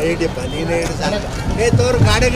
ಏ ನೀನೇ ತೋರು ಗಾಡಿ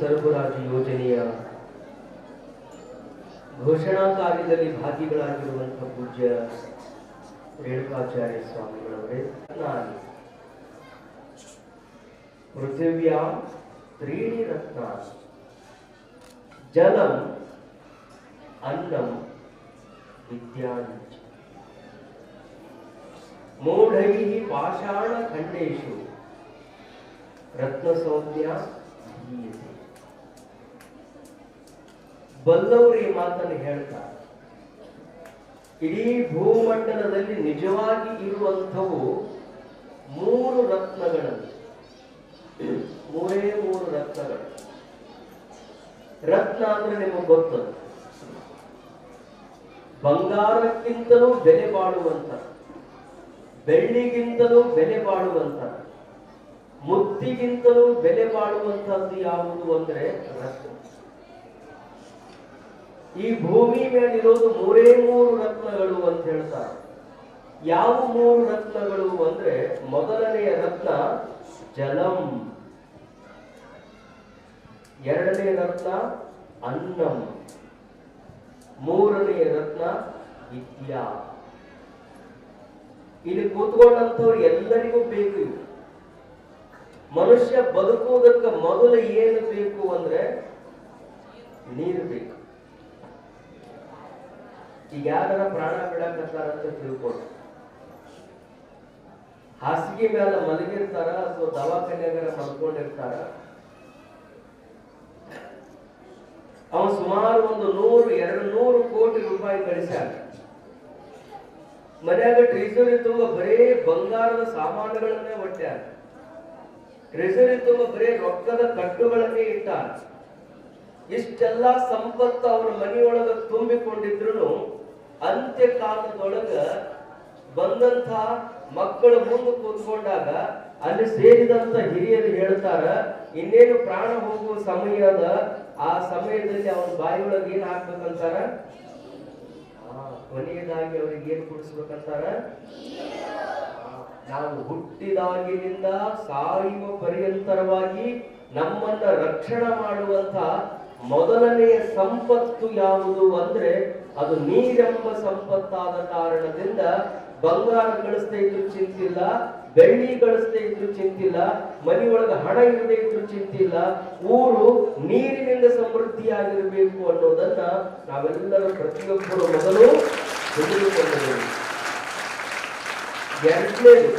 सरबराज योजन घोषणा कार्य भाग पूज्य रेणुकाचार्य स्वामी पृथिव्याणी रत्न जल मूढ़ पाषाण खंडेश रत्न सौद्या ಬಲ್ಲವರು ಈ ಮಾತನ್ನು ಹೇಳ್ತಾರೆ. ಇಡೀ ಭೂಮಂಡಲದಲ್ಲಿ ನಿಜವಾಗಿ ಇರುವಂಥವು ಮೂರು ರತ್ನಗಳನ್ನು ಮೂರೇ ಮೂರು ರತ್ನಗಳು. ರತ್ನ ಅಂದ್ರೆ ನಿಮಗೆ ಗೊತ್ತದು ಬಂಗಾರಕ್ಕಿಂತಲೂ ಬೆಲೆ ಬಾಳುವಂತ ಬೆಳ್ಳಿಗಿಂತಲೂ ಬೆಲೆ ಬಾಳುವಂತ ಮುತ್ತಿಗಿಂತಲೂ ಬೆಲೆ ಬಾಳುವಂತಹದ್ದು ಯಾವುದು ಅಂದ್ರೆ ರತ್ನ. ಈ ಭೂಮಿ ಮೇಲಿರೋದು ಮೂರೇ ಮೂರು ರತ್ನಗಳು ಅಂತ ಹೇಳ್ತಾರೆ. ಯಾವ ಮೂರು ರತ್ನಗಳು ಅಂದ್ರೆ ಮೊದಲನೆಯ ರತ್ನ ಜಲಂ. ಎರಡನೇ ರತ್ನ ಅನ್ನಂ. ಮೂರನೆಯ ರತ್ನ ವಿದ್ಯಾ. ಇಲ್ಲಿ ಕೂತ್ಕೊಂಡಂಥವ್ರು ಎಲ್ಲರಿಗೂ ಬೇಕು ಇವು ಮನುಷ್ಯ ಬದುಕುವುದಕ್ಕೆ ಮೊದಲು ಏನು ಬೇಕು ಅಂದ್ರೆ ನೀರು ಬೇಕು. ಈಗ ಯಾರ ಪ್ರಾಣ ಬಿಡಕತ್ತಾರಂತ ತಿಳ್ಕೊಂಡು ಹಾಸಿಗೆ ಮೇಲೆ ಮಲಗಿರ್ತಾರ, ಅಥವಾ ದವಾಖಾನೆಗಾರ ಮಲ್ಕೊಂಡಿರ್ತಾರ. ಅವ ಸುಮಾರು ಒಂದು ನೂರು, ಎರಡು ನೂರು ಕೋಟಿ ರೂಪಾಯಿ ಕಳಿಸ ಮನ್ಯಾಗ ಟ್ರೆಜರಿ ತುಂಬ ಬರೇ ಬಂಗಾರದ ಸಾಮಾನುಗಳನ್ನೇ ಒಟ್ಟ್ಯಾರ. ಟ್ರೆಜರಿ ತುಂಬ ಬರೇ ರೊಕ್ಕದ ಕಟ್ಟುಗಳನ್ನೇ ಇಟ್ಟಾರ. ಇಷ್ಟೆಲ್ಲ ಸಂಪತ್ತು ಅವರ ಮನೆಯೊಳಗ ತುಂಬಿಕೊಂಡಿದ್ರು ಅಂತ್ಯ ಕಾಲದೊಳಗ ಬಂದಂತ ಮಕ್ಕಳ ಮುಂದೆ ಕೂತ್ಕೊಂಡಾಗ ಅಲ್ಲಿ ಸೇರಿದಂತ ಹಿರಿಯರು ಹೇಳ್ತಾರ, ಇನ್ನೇನು ಪ್ರಾಣ ಹೋಗುವ ಸಮಯ ಅದ, ಆ ಸಮಯದಲ್ಲಿ ಅವ್ರ ಬಾಯಿಯೊಳಗೆ ಏನ್ ಹಾಕ್ಬೇಕಂತಾರ? ಕೊನೆಯದಾಗಿ ಅವ್ರಿಗೆ ಏನ್ ಕುಡಿಸ್ಬೇಕಂತಾರ? ನಾವು ಹುಟ್ಟಿದಾಗಿನಿಂದ ಸಾಯುವ ಪರ್ಯಂತರವಾಗಿ ನಮ್ಮನ್ನ ರಕ್ಷಣೆ ಮಾಡುವಂತ ಮೊದಲನೆಯ ಸಂಪತ್ತು ಯಾವುದು ಅಂದ್ರೆ ಅದು ನೀರೆಂಬ ಸಂಪತ್ತಾದ ಕಾರಣದಿಂದ ಬಂಗಾರ ಗಳಿಸ್ತಾ ಇದ್ರು ಚಿಂತಿಲ್ಲ, ಬೆಳ್ಳಿ ಗಳಿಸ್ತಾ ಇದ್ರು ಚಿಂತಿಲ್ಲ ಮನೆಯೊಳಗೆ ಹಣ ಇರದೇ ಇದ್ರು ಚಿಂತಿಲ್ಲ, ಊರು ನೀರಿನಿಂದ ಸಮೃದ್ಧಿಯಾಗಿರಬೇಕು ಅನ್ನೋದನ್ನ ನಾವೆಲ್ಲರೂ ಪ್ರತಿಯೊಬ್ಬರು ಮೊದಲು ತಿಳಿದುಕೊಳ್ಳಬೇಕು. ಎರಡನೇದು,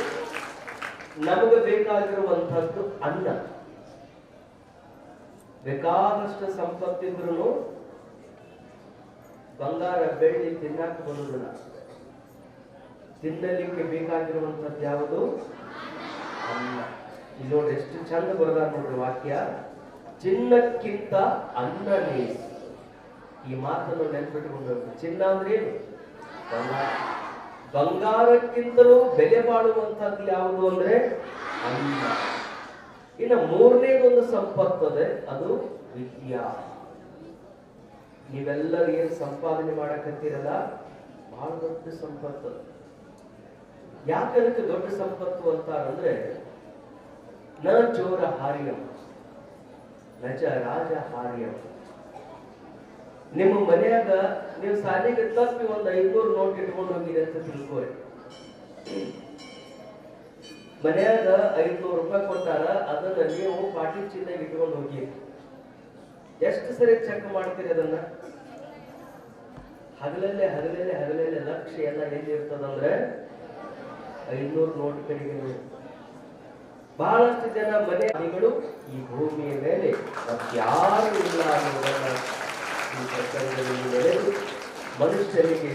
ನಮಗೆ ಬೇಕಾಗಿರುವಂತಹದ್ದು ಅನ್ನ. ಬೇಕಾದಷ್ಟು ಸಂಪತ್ತಿದ್ರು ಬಂಗಾರ, ಬೆಳ್ಳಿ ತಿನ್ನಕ್ ಬರುವುದಿಲ್ಲ. ತಿನ್ನಲಿಕ್ಕೆ ಬೇಕಾಗಿರುವಂತದ್ದು ಯಾವುದು? ಅನ್ನ. ಇಲ್ಲಿ ನೋಡಿ ಎಷ್ಟು ಚಂದ ಬರದಾರ ನೋಡ್ರಿ ವಾಕ್ಯ. ಚಿನ್ನಕ್ಕಿಂತ ಅನ್ನ ಈ ಮಾತನ್ನು ನೆನ್ಪಿಟ್ಟುಕೊಂಡು ಚಿನ್ನ ಅಂದ್ರೆ ಏನು? ಬಂಗಾರ. ಬಂಗಾರಕ್ಕಿಂತಲೂ ಬೆಲೆ ಬಾಳುವಂತದ್ದು ಯಾವುದು ಅಂದ್ರೆ ಅನ್ನ. ಇನ್ನು ಮೂರನೇದೊಂದು ಸಂಪತ್ತದೆ ಅದು ವಿದ್ಯಾ. ನೀವೆಲ್ಲರೂ ಏನ್ ಸಂಪಾದನೆ ಮಾಡಕತ್ತೀರಲ್ಲ? ಬಹಳ ದೊಡ್ಡ ಸಂಪತ್ತು. ಯಾಕೆ ದೊಡ್ಡ ಸಂಪತ್ತು ಅಂತಾರಂದ್ರೆ, ನ ಚೋರ ಹಾರ್ಯಂ ನಜ ರಾಜ ಹಾರ್ಯಂ. ನಿಮ್ಮ ಮನೆಯಾಗ ನೀವು ಸಾಲಿಗೆ ತಪ್ಪಿ ಒಂದು ಐನೂರು ನೋಟ್ ಇಟ್ಕೊಂಡು ಹೋಗಿದೆ ಅಂತ ತಿಳ್ಕೊರಿ ಮನ್ಯಾಗ ಐದ್ನೂರು ರೂಪಾಯಿ ಕೊಟ್ಟಾರ, ಅದನ್ನ ನೀವು ಪಾಟಿ ಚೀಲದಾಗ ಇಟ್ಕೊಂಡು ಹೋಗಿ. ಎಷ್ಟು ಸರಿ ಚೆಕ್ ಮಾಡ್ತೀರಿ ಅದನ್ನ? ಹಗಲಲ್ಲೇ ಹಗಲಲ್ಲೇ ಹಗಲಲ್ಲೇ ಲಕ್ಷ ಎಲ್ಲ ಎಲ್ಲಿ ಇರ್ತದಂದ್ರೆ ಐನೂರು ನೋಟ್ ಕಡೆಗೆ. ಬಹಳಷ್ಟು ಜನ ಮನೆಗಳು ಈ ಭೂಮಿಯ ಮೇಲೆ ಮತ್ಯಾರು ಇಲ್ಲ ಅನ್ನೋದನ್ನ ಈ ಮನುಷ್ಯರಿಗೆ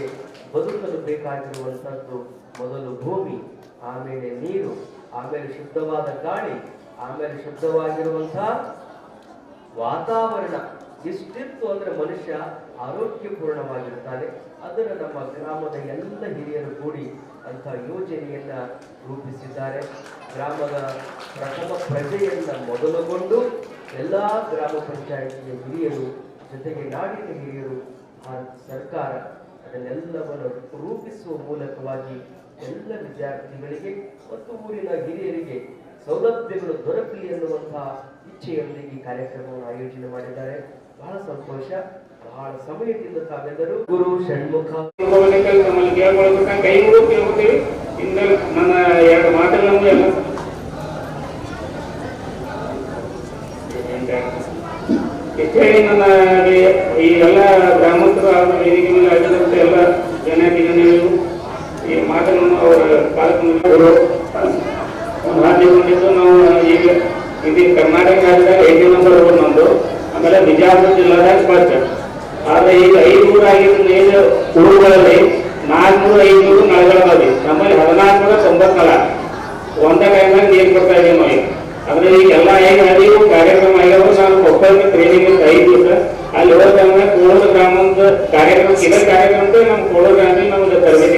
ಬದುಕಲು ಬೇಕಾಗಿರುವಂತದ್ದು ಮೊದಲು ಭೂಮಿ. ಆಮೇಲೆ ನೀರು, ಆಮೇಲೆ ಶುದ್ಧವಾದ ಗಾಳಿ, ಆಮೇಲೆ ಶುದ್ಧವಾಗಿರುವಂತಹ ವಾತಾವರಣ. ಇಷ್ಟಿತ್ತು ಅಂದ್ರೆ ಮನುಷ್ಯ ಆರೋಗ್ಯಪೂರ್ಣವಾಗಿರ್ತಾನೆ. ಅದರ ನಮ್ಮ ಗ್ರಾಮದ ಎಲ್ಲ ಹಿರಿಯರು ಕೂಡಿ ಅಂತ ಯೋಜನೆಯನ್ನ ರೂಪಿಸಿದ್ದಾರೆ. ಗ್ರಾಮದ ಪ್ರಥಮ ಪ್ರಜೆಯನ್ನ ಮೊದಲುಗೊಂಡು ಎಲ್ಲ ಗ್ರಾಮ ಪಂಚಾಯಿತಿಯ ಹಿರಿಯರು ಜೊತೆಗೆ ನಾಡಿನ ಹಿರಿಯರು ಸರ್ಕಾರ, ಅದನ್ನೆಲ್ಲವನ್ನು ರೂಪಿಸುವ ಮೂಲಕವಾಗಿ ಎಲ್ಲ ವಿದ್ಯಾರ್ಥಿಗಳಿಗೆ, ಮತ್ತು ಊರಿನ ಹಿರಿಯರಿಗೆ ಸೌಲಭ್ಯಗಳು ದೊರಕಲಿ ಎನ್ನುವಂತಹ ಇಚ್ಛೆಯೊಂದಿಗೆ ಈ ಕಾರ್ಯಕ್ರಮವನ್ನು ಆಯೋಜನೆ ಮಾಡಿದ್ದಾರೆ. ಬಹಳ ಸಂತೋಷ, ಬಹಳ ಸಮಯದಿಂದ ತಾವೆಲ್ಲರೂ ಗುರು ಷಣ್ಮುಖ. ನನ್ನ ಎರಡು ಎಲ್ಲ ಗ್ರಾಮಸ್ಥರು ಹಾಗೂ ಈ ಎಲ್ಲ ಗ್ರಾಮಸ್ಥರು ಹಾಗೂ ವೇದಿಕೆ ಮೇಲೆ ಆಗಿದಂತೆ ಎಲ್ಲ ಜನಾಧಿಕಾರಿಗಳು ಈ ಮಾತನ್ನು ಅವರ ಕಾರ್ಯಕ್ರಮಗಳು ಹಾಕಿಕೊಂಡಿದ್ದು ನಾವು ಈಗ ಇದು ಕರ್ನಾಟಕ ಐದು ನಂಬರ್ ರೋಡ್ ಆಮೇಲೆ ಬಿಜಾಪುರ ಜಿಲ್ಲಾದಾಗ ಫಸ್ಟ್ ಆದ್ರೆ ಈಗ ಐದುನೂರ ಐದು ಊರುಗಳಲ್ಲಿ ನಾಲ್ಕುನೂರ ಐನೂರು ನಳಗಳದಾವೆ ನಮ್ಮಲ್ಲಿ ಹದಿನಾಲ್ಕುನೂರ ತೊಂಬತ್ನಾಲ ಒಂದ ಟೈಮ್ನಾಗ ನೀರು ಕೊಡ್ತಾ ಇದೀವಿ ನಾವು ಅಂದ್ರೆ ಈಗ ಎಲ್ಲ ನದಿಯು ಕಾರ್ಯಕ್ರಮ ಆಗ್ಯಾವ ನಾನು ಕೊಪ್ಪಳಕ್ಕೆ ಟ್ರೈನಿಂಗ್ ಅಂತ ಐದು ದಿವಸ ಅಲ್ಲಿ ಹೋದ ಕೋಳೂರು ಗ್ರಾಮದ ಕಾರ್ಯಕ್ರಮ ಇದೇ ಕಾರ್ಯಕ್ರಮಕ್ಕೆ ನಮ್ಮ ಕೋಳೂರು ಗ್ರಾಮದಲ್ಲಿ ನಮ್ಗೆ ತರಬೇತಿ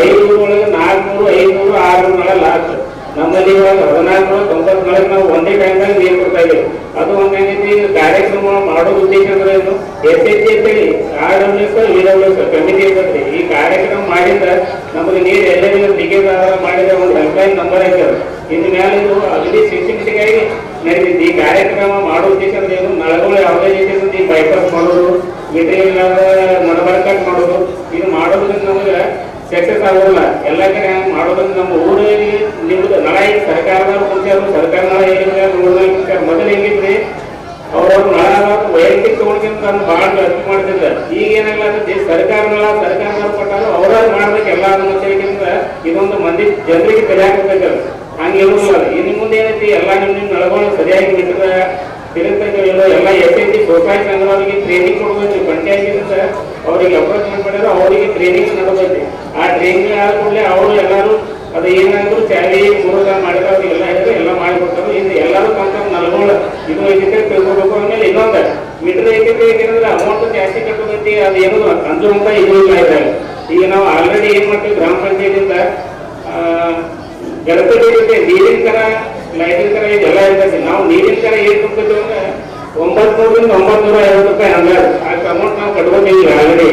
ಐನೂರು ಒಳಗೆ ನಾಲ್ಕುನೂರು, ಐನೂರು, ಆರ್ನೂರು ನಳ ಲಾಸ್ಟ್ ನಮ್ಮಲ್ಲಿ ಇವಾಗ ಹದಿನಾಲ್ಕು ತೊಂಬತ್ತು ಮಳೆಗೆ ನಾವು ಒಂದೇ ಟೈಮ್ದಾಗ ನೀರು ಕೊಡ್ತಾ ಇದ್ದೀವಿ. ಅದು ಇದು ಕಾರ್ಯಕ್ರಮ ಮಾಡೋ ಉದ್ದೇಶ ಅಂದ್ರೆ ಏನು? ಎಸ್ ಎಚ್ ಅಂತೇಳಿ R W S S committee ಇರ್ತದೆ. ಈ ಕಾರ್ಯಕ್ರಮ ಮಾಡಿದ್ರೆ ನಮಗೆ ನೀರು ಎಲ್ಲರಿಗೂ ಟಿಕೆಟ್ ಮಾಡಿದ್ರೆ ಒಂದು ಹೆಲ್ಪ್ಲೈನ್ ನಂಬರ್ ಐತೆ ಇನ್ನು ಮೇಲೆ ಇದು ಅಗದಿ ಸಿಸ್ಟಮೆಟಿಕ್ಕಾಗಿ ನಡೀತೈತಿ. ಈ ಕಾರ್ಯಕ್ರಮ ಮಾಡೋ ಉದ್ದೇಶ ಅಂದ್ರೆ ಏನು? ನಳಗಳು ಯಾವುದೇ ರೀತಿ ಬೈಪಾಸ್ ಮಾಡೋದು ಮೆಟೀರಿಯಲ್ ನಡಬರ್ಕಟ್ ಮಾಡೋದು. ಇದು ಮಾಡೋದ್ರಿಂದ ನಮಗೆ ಸಕ್ಸಸ್ ಆಗೋಲ್ಲ ಎಲ್ಲ ಕಡೆ ಹಂಗ್ ನಮ್ಮ ಊರಲ್ಲಿ ನಿಮ್ದು ನಳ ಈಗ ಸರ್ಕಾರದವ್ರು ಕುಂತಾರು ಸರ್ಕಾರ ನಳ ಹೇಗಿದ್ರೆ ಕುಂತಾರ ಮೊದಲು ಹೆಂಗಿದ್ರಿ ಅವ್ರವ್ರ ನಳ ವೈಯಕ್ತಿಕ ತಗೊಂಡ್ಕಿಂತ ನಾನು ಭಾಳ ಖರ್ಚು ಮಾಡ್ತಿದ್ದ. ಈಗ ಏನಾಗ್ಲತ್ತೈತಿ ಸರ್ಕಾರ ನಳ, ಸರ್ಕಾರದವ್ರು ಕೊಟ್ಟಾರು, ಅವ್ರವ್ರು ಮಾಡ್ಬೇಕು ಎಲ್ಲ ಅನುಮತಿಗಿಂತ ಇದೊಂದು ಮಂದಿ ಜನರಿಗೆ ಸರಿಯಾಗಿ ಹಂಗೆ ಇರೋದಿಲ್ಲ. ಇನ್ನು ಮುಂದೆ ಏನೈತಿ? ಎಲ್ಲ ನಿಮ್ಮ ನಿಮ್ಮ ನಳಗಳು ಸರಿಯಾಗಿ ಬಿಟ್ಟದ ಎಲ್ಲ ಎಸ್ ಎಸ್ ಸಿ ಸೊಸೈಟಿ ಅಂದ್ರೆ ಅವರಿಗೆ ಟ್ರೈನಿಂಗ್ ಕೊಡ್ಬೇಕು ಸರ್. ಅವರಿಗೆ ಅಪ್ರೋಚ್ ಮಾಡಿದ್ರೆ ಅವರಿಗೆ ಟ್ರೈನಿಂಗ್ ನಡೆದೈತಿ ಆ ಟ್ರೈನಿಂಗ್ ಆದ ಕೂಡಲೇ ಎಲ್ಲರೂ ಅದು ಏನಾದ್ರು ಚಾಲಿ ಮುರುಗ ಮಾಡಿದ್ರೆ ಅವ್ರಿಗೆಲ್ಲ ಹೇಳಿದ್ರೆ ಎಲ್ಲ ಮಾಡಿಕೊಡ್ತಾರೆ. ಇದು ಎಲ್ಲರೂ ತಮ್ಮ ನಲ್ಗೋಳು. ಇದು ಐತಿದ್ರೆ ತಿಳ್ಕೊಬೇಕು ಆಮೇಲೆ ಇನ್ನೊಂದು ಮೀಟರ್ ಐತಿದ್ರೆ ಏನಂದ್ರೆ ಅಮೌಂಟ್ ಜಾಸ್ತಿ ಕಟ್ಟಬೇಕು ಅದು ಏನು ಅಂಜುವಂತ ಇಲ್ಲ ಈಗ ನಾವು ಆಲ್ರೆಡಿ ಏನ್ ಮಾಡ್ತೀವಿ, ಗ್ರಾಮ ಪಂಚಾಯತಿಂದ ಗಣಪತಿ ನೀರಿನ ತರ ಲೈಟಿನ ತರ ಎಲ್ಲ ಇರ್ತೈತಿ ನಾವು ನೀರಿನ ತರ ಏನ್ ಕೊಡ್ತೇವೆ ಅಂದ್ರೆ ಒಂಬತ್ತು ನೂರ ಐವತ್ತು ರೂಪಾಯಿ ಅಂದಾಜು ಅಷ್ಟು ಅಮೌಂಟ್ ನಾವು ಕಟ್ಕೊಂಡಿದ್ವಿ ಆಲ್ರೆಡಿ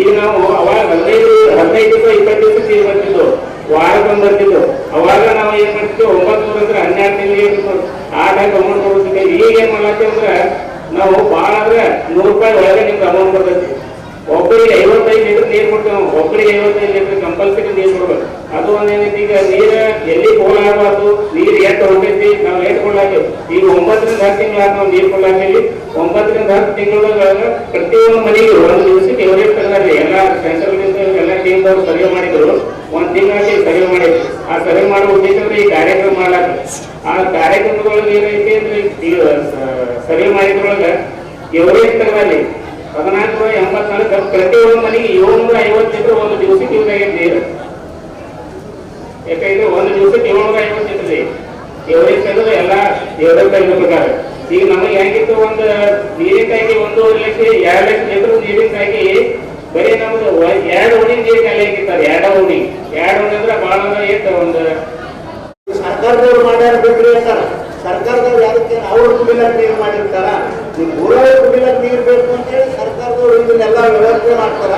ಈಗ ನಾವು ಅವಾಗ ಹದಿನೈದು ಹದಿನೈದು ದಿವಸ ಇಪ್ಪತ್ತು ದಿವಸ ನೀರು ಬರ್ತಿದ್ದು ವಾರಕ್ಕೊಂದು ಬರ್ತಿದ್ದು ಅವಾಗ ನಾವು ಏನ್ ಮಾಡ್ತೀವಿ ಒಂಬತ್ನೂರ ಅಂದ್ರೆ ಹನ್ನೆರಡು ತಿಂಗಳಿಗೆ ಆ ಟೈಪ್ ಅಮೌಂಟ್ ಕೊಡ್ತಿದ್ದೆ ಈಗ ಏನ್ ಮಾಡ್ತೀವಿ ಅಂದ್ರೆ ನಾವು ಭಾಳ ಅಂದ್ರೆ ನೂರು ರೂಪಾಯಿ ಒಳಗೆ ನಿಮ್ಗೆ ಅಮೌಂಟ್ ಬರ್ತೈತಿ. ಒಬ್ಬರಿಗೆ ಐವತ್ತೈದು ಲೀಟರ್ ನೀರು ಕೊಡ್ತೇವೆ ನಾವು ಒಬ್ಬರಿಗೆ ಐವತ್ತೈದು ಲೀಟರ್ ಕಂಪಲ್ಸರಿ ನೀರು ಕೊಡ್ಬೇಕು. ಅದು ಒಂದೇನೈತಿ, ಈಗ ನೀರು ಎಲ್ಲಿ ಹೋಗಲಾಗಬಾರ್ದು ನೀರು ಎಷ್ಟು ಹೊಂಟೈತಿ? ನಾವು ಎಷ್ಟು ಕೊಡ್ಲಾಕೇವಿ ಈಗ ಒಂಬತ್ತರಿಂದ ಹತ್ತು ತಿಂಗಳ ನಾವು ನೀರು ಕೊಡ್ಲಾಕೇವಿ ಒಂಬತ್ತರಿಂದ ಹತ್ತು ತಿಂಗಳ ಪ್ರತಿಯೊಂದು ಮನೆಗೆ ಒಂದು ದಿವಸಕ್ಕೆ ಎವರೇಜ್ ತೆಗೆದ್ರಿ ಎಲ್ಲ ಸೆಂಟ್ರಲ್ ಎಲ್ಲ ಟೀಮ್ ಅವರು ಸರ್ವೆ ಮಾಡಿದ್ರು. ಒಂದ್ ತಿಂಗಳಿಗೆ ಸರ್ವೆ ಮಾಡಿದ್ರು. ಆ ಸರ್ವೆ ಮಾಡೋ ಉದ್ದೇಶಂದ್ರೆ ಈ ಕಾರ್ಯಕ್ರಮ ಮಾಡಾಕ ಆ ಕಾರ್ಯಕ್ರಮದೊಳಗೆ ಏನೈತಿ ಅಂದ್ರೆ ಈಗ ಸರ್ವೆ ಮಾಡಿದ್ರೊಳಗ ಎವರೇಜ್ ತೆಗೆದಲ್ಲಿ ಹದಿನಾಲ್ಕು ಎಂಬತ್ನಾಲ್ಕು ಪ್ರತಿಯೊಂದು ಮನೆಗೆ ಏಳ್ನೂರ ಐವತ್ತು ಲೀಟರ್ ಒಂದು ದಿವಸಕ್ಕೆ ಯೂಸ್ ಆಗೈತೆ ನೀರು ಯಾಕಂದ್ರೆ ಒಂದು ದಿವಸಕ್ಕೆ ಏಳ್ನೂರ ಐವತ್ತು ಲೀಟರ್ ರೀ ಎವರೇಜ್ ತೆಗೆದು ಎಲ್ಲ ತೆಗೆದ ಪ್ರಕಾರ. ಈಗ ನಮಗೆ ಹೆಂಗಿತ್ತು ಒಂದು ನೀರಿನ ಟ್ಯಾಂಕಿ ಒಂದೂವರೆ ಲಕ್ಷ, ಎರಡು ಲಕ್ಷ ಲೀಟರ್ ನೀರಿನ ಬರೀ ನಮ್ದು ಎರಡು ಓಣಿ ನೀರು ಖಾಲಿ ಆಗಿರ್ತಾರೆ ಎರಡು ಓಣಿ ಎರಡು ಓಣಿ ಅಂದ್ರೆ ಭಾಳ ಅಂದ್ರೆ ಎಷ್ಟು ಒಂದು ಸರ್ಕಾರದವ್ರು ಮಾಡ್ಯಾರ ಬಿಡ್ರಿ ಅಂತಾರ. ಸರ್ಕಾರದವ್ರು ಯಾರಕ್ಕೆ ಅವ್ರು ಕುಡಿಲಕ್ ನೀರು ಮಾಡಿರ್ತಾರ? ಊರೊಳಗೆ ಕುಡಿಲಕ್ ನೀರು ಬೇಕು ಅಂತೇಳಿ ಸರ್ಕಾರದವರು ಇದನ್ನೆಲ್ಲ ವ್ಯವಸ್ಥೆ ಮಾಡ್ತಾರ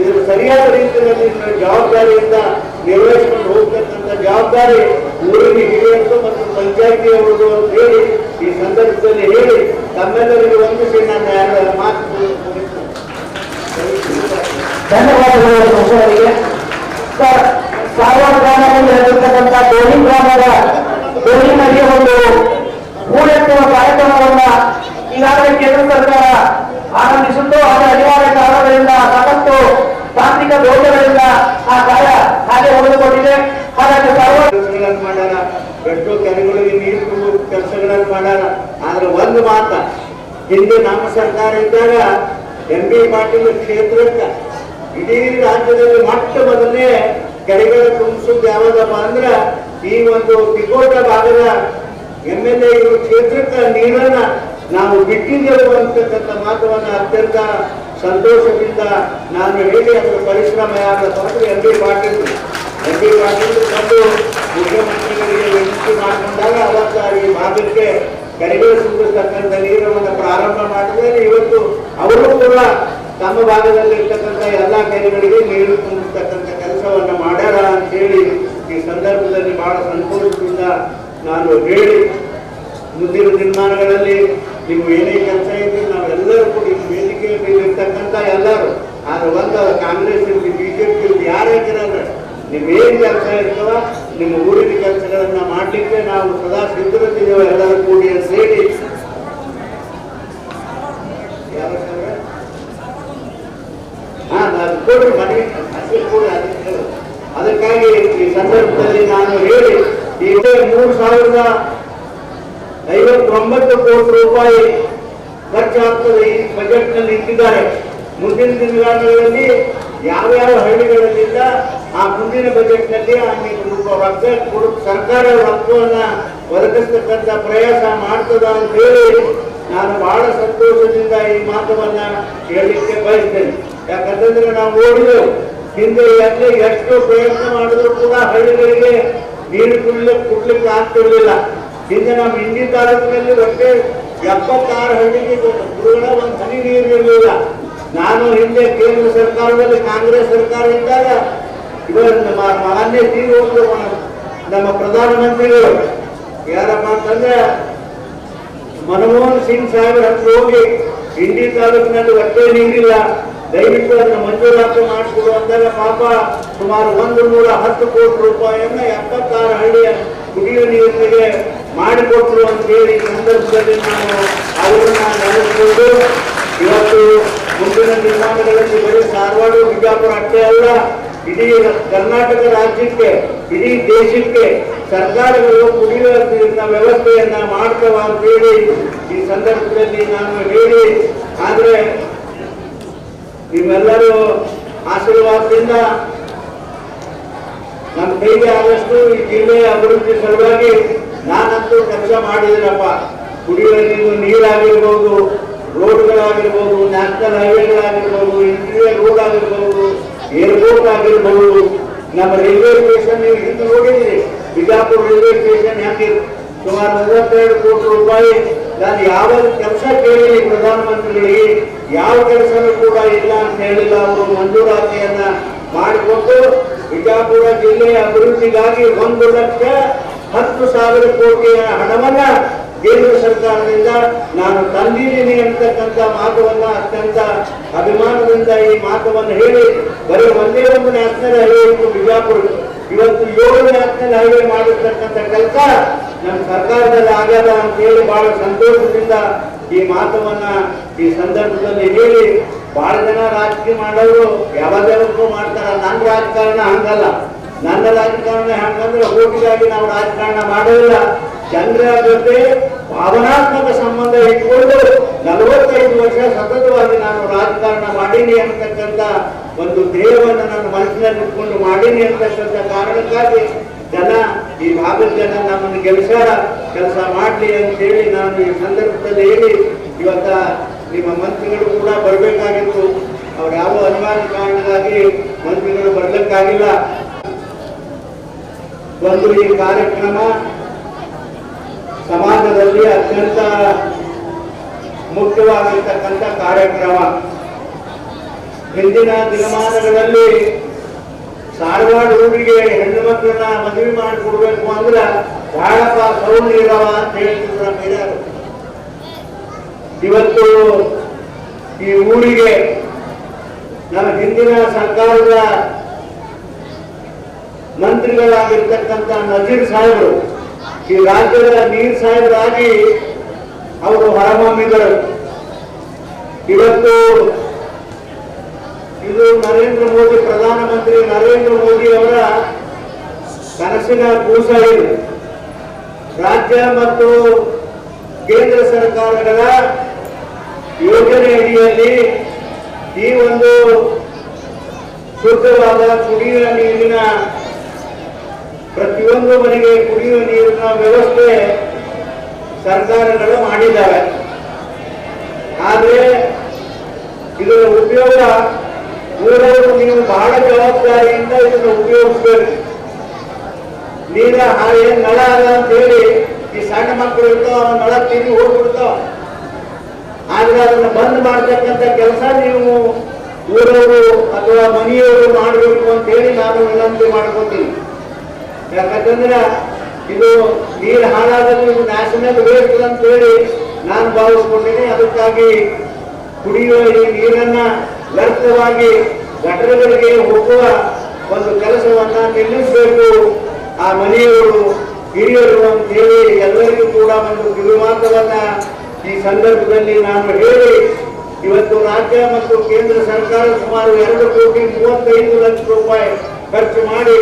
ಇದ್ರ ಸರಿಯಾದ ರೀತಿಯಲ್ಲಿ ಜವಾಬ್ದಾರಿಯಿಂದ ನಿರ್ವಹಿಸ್ಕೊಂಡು ಹೋಗ್ತಕ್ಕಂಥ ಜವಾಬ್ದಾರಿ ಊರಿಗೆ ಹಿರಿಯರು ಮತ್ತು ಪಂಚಾಯತಿಯವರು ಅಂತ ಹೇಳಿ ಈ ಸಂದರ್ಭದಲ್ಲಿ ಹೇಳಿ ತಮ್ಮೆಲ್ಲರಿಗೂ ವಂದಿಸಿ ನಾನು ಎರಡು ಮಾತು. ಧನ್ಯವಾದಗಳು ಸಂಸದರಿಗೆ ಸರ್ ಸಾಗರ ಗ್ರಾಮದಲ್ಲಿ ನಡೆದಿರ್ತಕ್ಕಂಥ ಗ್ರಾಮದ ಡೋಲಿ ನದಿಯ ಒಂದು ಹೂಳೆತ್ತುವ ಕಾರ್ಯಕ್ರಮವನ್ನ ಈಗಾಗಲೇ ಕೇಂದ್ರ ಸರ್ಕಾರ ಆರಂಭಿಸಿದ್ದು ಅದರ ಅನಿವಾರ್ಯ ಕಾರಣಗಳಿಂದ ಸಾಕಷ್ಟು ತಾಂತ್ರಿಕ ದೋಷಗಳಿಂದ ಆ ಕಾರ್ಯ ಹಾಗೆ ಉಳಿದುಕೊಂಡಿದೆ ಹಾಗಾಗಿ ಎಷ್ಟೋ ಕೆರೆಗಳಿಗೆ ನೀರು ಕೆಲಸಗಳನ್ನ ಮಾಡ್ಯಾರ ಆದ್ರೆ ಒಂದು ಮಾತ, ಹಿಂದೆ ನಮ್ಮ ಸರ್ಕಾರ ಇದ್ದಾಗ ಎಂ ಬಿ ಪಾಟೀಲ್ ಕ್ಷೇತ್ರಕ್ಕೆ ಇಡೀ ರಾಜ್ಯದಲ್ಲಿ ಮೊಟ್ಟ ಮೊದಲನೇ ಕೆರೆಗಳ ತುಂಬಿಸೋದು ಯಾವ್ದಪ್ಪ ಅಂದ್ರೆ ಈ ಒಂದು ತಿಕೋಟ ಭಾಗದ ಎಂ ಎಲ್ ಎ ಇವರು ಕ್ಷೇತ್ರಕ್ಕೆ ನೀರನ್ನ ನಾವು ಬಿಟ್ಟಿದ್ದೆವು ಅಂತಕ್ಕಂಥ ಮಾತವನ್ನ ಅತ್ಯಂತ ಸಂತೋಷದಿಂದ ನಾನು ಹೇಳಿ ಅದರ ಪರಿಶ್ರಮ ಯಾರು M B Patil, M B Patil ಬಂದು ಮುಖ್ಯಮಂತ್ರಿಗಳಿಗೆ ವಿನಂತಿ ಮಾಡಿಕೊಂಡಾಗ ಅವತ್ತ ಈ ಭಾಗಕ್ಕೆ ಕರಿಗೆ ಸುಂದರತಕ್ಕಂಥ ನೀರನ್ನು ಪ್ರಾರಂಭ ಮಾಡಿದರೆ ಇವತ್ತು ಅವರು ಕೂಡ ತಮ್ಮ ಭಾಗದಲ್ಲಿ ಇರ್ತಕ್ಕಂಥ ಎಲ್ಲ ಕೆರೆಗಳಿಗೆ ನೀರು ತುಂಬಿಸ್ತಕ್ಕಂಥ ಕೆಲಸವನ್ನು ಮಾಡ್ಯಾರ ಅಂತೇಳಿ ಈ ಸಂದರ್ಭದಲ್ಲಿ ಬಹಳ ಸಂತೋಷದಿಂದ ನಾನು ಹೇಳಿ ಮುಂದಿನ ದಿನಮಾನಗಳಲ್ಲಿ ನೀವು ಏನೇ ಕೆಲಸ ಇದ್ರೆ ನಾವೆಲ್ಲರೂ ಕೂಡ ಈ ವೇದಿಕೆಯಲ್ಲಿ ಮೇಲೆ ಇರ್ತಕ್ಕಂಥ ಎಲ್ಲರೂ, ಆದ್ರೆ ಒಂದು ಕಾಂಗ್ರೆಸ್ ಇರಲಿ, ಬಿಜೆಪಿ ಇರಲಿ, ಯಾರೇ ಇರಲ್ಲ ನಿಮ್ಮೇನ್ ಕೆಲಸ ಇರ್ತವ ನಿಮ್ಮ ಊರಿನ ಕೆಲಸಗಳನ್ನ ಮಾಡ್ಲಿಕ್ಕೆ ನಾವು ಸದಾ ಸಿದ್ಧರಿದ್ದೇವೆ, ಎಲ್ಲರೂ ಕೂಡಿ ಸಾಹೇಬ್ರೆ? ಹಾ ಕೊಡ್ರಿ ಮನೆ ಅದಕ್ಕಾಗಿ ಈ ಸಂದರ್ಭದಲ್ಲಿ ನಾನು ಹೇಳಿ ಈಗ ಮೂರು ಸಾವಿರದ ಐವತ್ತೊಂಬತ್ತು ಕೋಟಿ ರೂಪಾಯಿ ಖರ್ಚಾಗ್ತದೆ ಈ ಬಜೆಟ್ನಲ್ಲಿ ಇಟ್ಟಿದ್ದಾರೆ. ಮುಂದಿನ ದಿನಗಳಲ್ಲಿ ಯಾವ್ಯಾವ ಹಳ್ಳಿಗಳಲ್ಲಿಂದ ಆ ಮುಂದಿನ ಬಜೆಟ್ನಲ್ಲಿ ಸರ್ಕಾರ ರಕ್ತವನ್ನ ಒದಗಿಸ್ತಕ್ಕಂಥ ಪ್ರಯಾಸ ಮಾಡ್ತದ ಅಂತ ಹೇಳಿ ನಾನು ಬಹಳ ಸಂತೋಷದಿಂದ ಈ ಮಾತವನ್ನ ಹೇಳಲಿಕ್ಕೆ ಬಯಸ್ತೇನೆ. ಯಾಕಂತಂದ್ರೆ ನಾವು ನೋಡಿದೆವು ಹಿಂದೆ ಎಲ್ಲ ಎಷ್ಟು ಪ್ರಯತ್ನ ಮಾಡಿದ್ರು ಕೂಡ ಹಳ್ಳಿಗಳಿಗೆ ನೀರು ಕುಡ್ಲಿಕ್ಕೆ ಕುಡ್ಲಿಕ್ಕೆ ಆಗ್ತಿರ್ಲಿಲ್ಲ. ಹಿಂದೆ ನಮ್ಮ ಹಿಂದಿ ತಾಲೂಕಿನಲ್ಲಿ ಒಟ್ಟೆ ಎಪ್ಪತ್ತಾರು ಹಳ್ಳಿಗೆ ಗುರುಗಳ ಒಂದು ಹನಿ ನೀರು ನಾನು ಹಿಂದೆ ಕೇಂದ್ರ ಸರ್ಕಾರದಲ್ಲಿ ಕಾಂಗ್ರೆಸ್ ಸರ್ಕಾರ ಇದ್ದಾಗ ನಮ್ಮ ಮಾನ್ಯ ಟಿ ಹೋದ್ರು ನಮ್ಮ ಪ್ರಧಾನಮಂತ್ರಿಗಳು. ಯಾರಪ್ಪ ಅಂತಂದ್ರೆ ಮನಮೋಹನ್ ಸಿಂಗ್ ಸಾಹೇಬ್ರ ಹತ್ರ ಹೋಗಿ ಇಂಡಿ ತಾಲೂಕಿನಲ್ಲಿ ಒಟ್ಟೆ ನೀರಿಲ್ಲ. ದಯವಿಟ್ಟು ಅದನ್ನ ಮಂಜೂರಾತು ಮಾಡಿಸ್ಕೊಡು ಅಂದಾಗ ಪಾಪ ಸುಮಾರು ಒಂದು ನೂರ ಹತ್ತು ಕೋಟಿ ರೂಪಾಯಿಯನ್ನು ಎಪ್ಪತ್ತಾರು ಹಳ್ಳಿಯ ಕುಡಿಯುವ ನೀರಿಗೆ ಮಾಡಿಕೊಟ್ರು ಅಂತ ಹೇಳಿ ಈ ಸಂದರ್ಭದಲ್ಲಿ ನಾನು ಅವರನ್ನ ನಡೆಸಿಕೊಂಡು ಇವತ್ತು ಮುಂದಿನ ನಿರ್ಮಾಣಗಳಲ್ಲಿ ಬರೀ ಧಾರವಾಡ, ಬಿಜಾಪುರ ಅಷ್ಟೇ ಅಲ್ಲ, ಇಡೀ ಕರ್ನಾಟಕ ರಾಜ್ಯಕ್ಕೆ, ಇಡೀ ದೇಶಕ್ಕೆ ಸರ್ಕಾರಗಳು ಕುಡಿಯುವ ನೀರಿನ ವ್ಯವಸ್ಥೆಯನ್ನ ಮಾಡ್ತವ ಅಂತ ಹೇಳಿ ಈ ಸಂದರ್ಭದಲ್ಲಿ ನಾನು ಹೇಳಿ, ಆದ್ರೆ ನಿಮ್ಮೆಲ್ಲರೂ ಆಶೀರ್ವಾದದಿಂದ ನಮ್ಮ ಕೈಗೆ ಆದಷ್ಟು ಈ ಜಿಲ್ಲೆಯ ಅಭಿವೃದ್ಧಿ ಸಲುವಾಗಿ ನಾನಂತೂ ಕೆಲಸ ಮಾಡಿದ್ದೀನಪ್ಪ ಕುಡಿಯುವ ನೀರು ನೀರಾಗಿರ್ಬೋದು, ರೋಡ್ಗಳಾಗಿರ್ಬೋದು, ನ್ಯಾಷನಲ್ ಹೈವೇಗಳಾಗಿರ್ಬೋದು, ಇಂಟೀರಿಯರ್ ರೋಡ್ ಆಗಿರ್ಬೋದು ಏರ್ಪೋರ್ಟ್ ಆಗಿರ್ಬೋದು. ನಮ್ಮ ರೈಲ್ವೆ ಸ್ಟೇಷನ್ ನೀವು ಹಿಂದೆ ನೋಡಿದ್ದೀರಿ. ಬಿಜಾಪುರ ರೈಲ್ವೆ ಸ್ಟೇಷನ್ ಹೆಂಗೆ ಸುಮಾರು ನಲವತ್ತೆರಡು ಕೋಟಿ ರೂಪಾಯಿ ನಾನು ಯಾವ ಕೆಲಸ ಕೇಳಿ ಪ್ರಧಾನಮಂತ್ರಿಗಳಿಗೆ. ಯಾವ ಕೆಲಸನೂ ಕೂಡ ಇಲ್ಲ ಅಂತ ಹೇಳಿಲ್ಲ. ಅವರು ಮಂಜೂರಾತಿಯನ್ನ ಮಾಡಿಕೊಟ್ಟು ಬಿಜಾಪುರ ಜಿಲ್ಲೆಯ ಅಭಿವೃದ್ಧಿಗಾಗಿ ಒಂದು ಲಕ್ಷ ಹತ್ತು ಸಾವಿರ ಕೋಟಿಯ ಹಣವನ್ನ ಕೇಂದ್ರ ಸರ್ಕಾರದಿಂದ ನಾನು ತಂದಿದ್ದೀನಿ ಅಂತಕ್ಕಂಥ ಮಾತುವನ್ನ ಅತ್ಯಂತ ಅಭಿಮಾನದಿಂದ ಈ ಮಾತವನ್ನು ಹೇಳಿ ಬರೀ ಒಂದೇ ಒಂದು ನ್ಯಾಷನಲ್ ಹೈವೇ ಬಿಜಾಪುರ ಇವತ್ತು ಏಳು ನ್ಯಾಷನಲ್ ಹೈವೇ ಮಾಡಿರ್ತಕ್ಕಂಥ ಕೆಲಸ, ನಮ್ಮ ಸರ್ಕಾರದಲ್ಲಿ ಆಗ್ಯದ ಅಂತ ಹೇಳಿ ಬಹಳ ಸಂತೋಷದಿಂದ ಈ ಮಾತವನ್ನ ಈ ಸಂದರ್ಭದಲ್ಲಿ ಹೇಳಿ ಬಹಳ ಜನ ರಾಜಕೀಯ ಮಾಡೋರು ಯಾವಾಗಲೂ ಮಾಡ್ತಾರ. ನನ್ನ ರಾಜಕಾರಣ ಹಂಗಲ್ಲ. ನನ್ನ ರಾಜಕಾರಣ ಹಂಗಂದ್ರೆ ಓಟಿಗಾಗಿ ನಾವು ರಾಜಕಾರಣ ಮಾಡೋದಿಲ್ಲ. ಜನರ ಜೊತೆ ಭಾವನಾತ್ಮಕ ಸಂಬಂಧ ಇಟ್ಕೊಂಡು ನಲವತ್ತೈದು ವರ್ಷ ಸತತವಾಗಿ ನಾನು ರಾಜಕಾರಣ ಮಾಡೀನಿ ಅಂತಕ್ಕಂಥ ಒಂದು ಧ್ಯೇಯವನ್ನು ನನ್ನ ಮನಸ್ಸಿನಲ್ಲಿ ಇಟ್ಕೊಂಡು ಮಾಡೀನಿ ಅಂತಕ್ಕಂಥ ಕಾರಣಕ್ಕಾಗಿ ಜನ, ಈ ಭಾಗದ ಜನ ನಮ್ಮನ್ನು ಗೆಲ್ಸಾರ ಕೆಲಸ ಮಾಡಲಿ ಅಂತ ಹೇಳಿ ನಾನು ಈ ಸಂದರ್ಭದಲ್ಲಿ ಹೇಳಿ ಇವತ್ತ ನಿಮ್ಮ ಮಂತ್ರಿಗಳು ಕೂಡ ಬರಬೇಕಾಗಿತ್ತು. ಅವ್ರು ಯಾವ ಅನುಮಾನ ಕಾರಣಕ್ಕಾಗಿ ಮಂತ್ರಿಗಳು ಬರಲಿಕ್ಕಾಗಿಲ್ಲ ಒಂದು ಈ ಕಾರ್ಯಕ್ರಮ ಸಮಾಜದಲ್ಲಿ ಅತ್ಯಂತ ಮುಖ್ಯವಾಗಿರ್ತಕ್ಕಂಥ ಕಾರ್ಯಕ್ರಮ. ಹಿಂದಿನ ದಿನಮಾನಗಳಲ್ಲಿ ಧಾರವಾಡ ಊರಿಗೆ ಹೆಣ್ಣು ಮಕ್ಕಳನ್ನ ಮದುವೆ ಮಾಡಿಕೊಡ್ಬೇಕು ಅಂದ್ರೆ ಬಹಳಪ್ಪ ಸೌಂಡ್ ಇರವ ಅಂತ ಹೇಳ್ತಿದ್ರು ನಮ್ಮ ಇವತ್ತು ಈ ಊರಿಗೆ ನಮ್ಮ ಹಿಂದಿನ ಸರ್ಕಾರದ ಮಂತ್ರಿಗಳಾಗಿರ್ತಕ್ಕಂಥ ನಜೀರ್ ಸಾಹೇಬರು, ಈ ರಾಜ್ಯದ ನೀರ್ ಸಾಹೇಬರಾಗಿ ಅವರು ಹೊರಹೊಮ್ಮಿದರು. ಇವತ್ತು ಇದು ನರೇಂದ್ರ ಮೋದಿ ಪ್ರಧಾನಮಂತ್ರಿ ನರೇಂದ್ರ ಮೋದಿ ಅವರ ಕನಸಿನ ಕೂಸ ಇದು. ರಾಜ್ಯ ಮತ್ತು ಕೇಂದ್ರ ಸರ್ಕಾರಗಳ ಯೋಜನೆ ಅಡಿಯಲ್ಲಿ ಈ ಒಂದು ಶುದ್ಧವಾದ ಕುಡಿಯುವ ನೀರಿನ ಪ್ರತಿಯೊಂದು ಮನೆಗೆ ಕುಡಿಯುವ ನೀರಿನ ವ್ಯವಸ್ಥೆ ಸರ್ಕಾರಗಳು ಮಾಡಿದ್ದಾವೆ. ಆದರೆ ಇದರ ಉಪಯೋಗ ಊರವರು ನೀವು ಬಹಳ ಜವಾಬ್ದಾರಿಯಿಂದ ಇದನ್ನು ಉಪಯೋಗಿಸ್ಬೇಕು. ನೀರ ಹಾಳೆ ನಳ ಅದ ಅಂತ ಹೇಳಿ ಈ ಸಣ್ಣ ಮಕ್ಕಳು ಇರ್ತಾವ ನಳ ತಿಂದು ಹೋಗ್ಬಿಡ್ತಾವ. ಆದ್ರೆ ಅದನ್ನ ಬಂದ್ ಮಾಡ್ತಕ್ಕಂಥ ಕೆಲಸ ನೀವು ಊರವರು ಅಥವಾ ಮನೆಯವರು ಮಾಡಬೇಕು ಅಂತ ಹೇಳಿ ನಾನು ವಿನಂತಿ ಮಾಡ್ಕೋತೀನಿ. ಯಾಕಂತಂದ್ರೆ ಇದು ನೀರು ಹಾಳಾದ್ರೆ ಇದು ನ್ಯಾಷನಲ್ ವೇಸ್ಟ್ ಅಂತ ಹೇಳಿ ನಾನು ಭಾವಿಸ್ಕೊಂಡಿದ್ದೀನಿ. ಅದಕ್ಕಾಗಿ ಕುಡಿಯುವ ಈ ನೀರನ್ನ ವ್ಯರ್ಥವಾಗಿ ಘಟನೆಗಳಿಗೆ ಹೋಗುವ ಒಂದು ಕೆಲಸವನ್ನ ನಿಲ್ಲಿಸಬೇಕು. ಆ ಮನೆಯವರು ಹಿರಿಯರು ಅಂತ ಹೇಳಿ ಎಲ್ಲರಿಗೂ ಕೂಡ ಒಂದು ಕಿರುಮಾತವನ್ನ ಈ ಸಂದರ್ಭದಲ್ಲಿ ನಾನು ಹೇಳಿ. ಇವತ್ತು ರಾಜ್ಯ ಮತ್ತು ಕೇಂದ್ರ ಸರ್ಕಾರ ಸುಮಾರು ಎರಡು ಕೋಟಿ ಮೂವತ್ತೈದು ಲಕ್ಷ ರೂಪಾಯಿ ಖರ್ಚು ಮಾಡಿ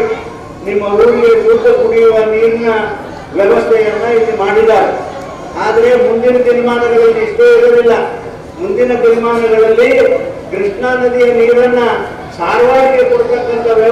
ನಿಮ್ಮ ಊರಿಗೆ ಶುದ್ಧ ಕುಡಿಯುವ ನೀರಿನ ವ್ಯವಸ್ಥೆಯನ್ನ ಇಲ್ಲಿ ಮಾಡಿದ್ದಾರೆ. ಆದರೆ ಮುಂದಿನ ದಿನಮಾನಗಳಲ್ಲಿ ಇಷ್ಟೇ ಇರಲಿಲ್ಲ ಮುಂದಿನ ದಿನಮಾನಗಳಲ್ಲಿ ಕೃಷ್ಣಾ ನದಿಯ ನೀರನ್ನ ಸಾರ್ವಾಗಿ ಕೊಡ್ತಕ್ಕಂಥ ವ್ಯವಸ್ಥೆ